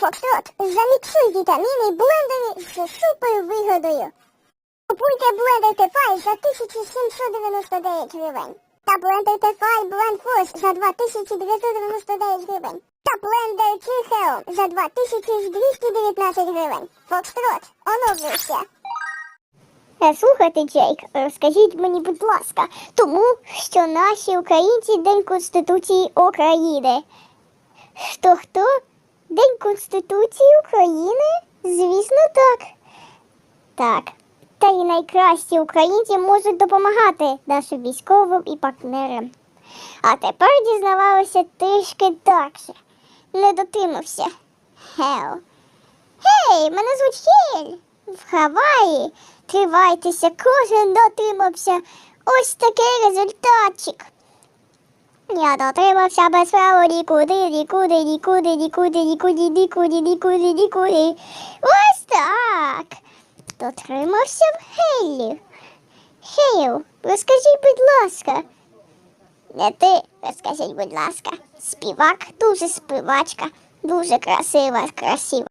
Фокстрот, заміксуй вітаміни блендері з супер вигодою. Купуйте блендер Тефай за 1799 гривень. Та блендер Тефай Blend Force за 2999 гривень. Та блендер Трихео за 2219 гривень. Фокстрот, оновлюйся. Е, Слухайте, Джейк, розкажіть мені, будь ласка, тому що наші українці День Конституції України. Хто хто? День Конституції України? Звісно, так. Так. Та й найкращі українці можуть допомагати нашим військовим і партнерам. А тепер дізнавалося трішки далі. Не дотимався. Хел. Гей, мене звуть Хель. В Гаваї. Тривайтеся, кожен дотримався. Ось такий результатчик. Я дотримався без правил нікуди, нікуди, нікуди, нікуди, нікуди, нікуди, нікуди, нікуди. Ось так. Дотримався в Хейлі. Хейл, розкажіть, будь ласка. Не ти, розкажіть, будь ласка. Співак, дуже співачка, дуже красива, красива.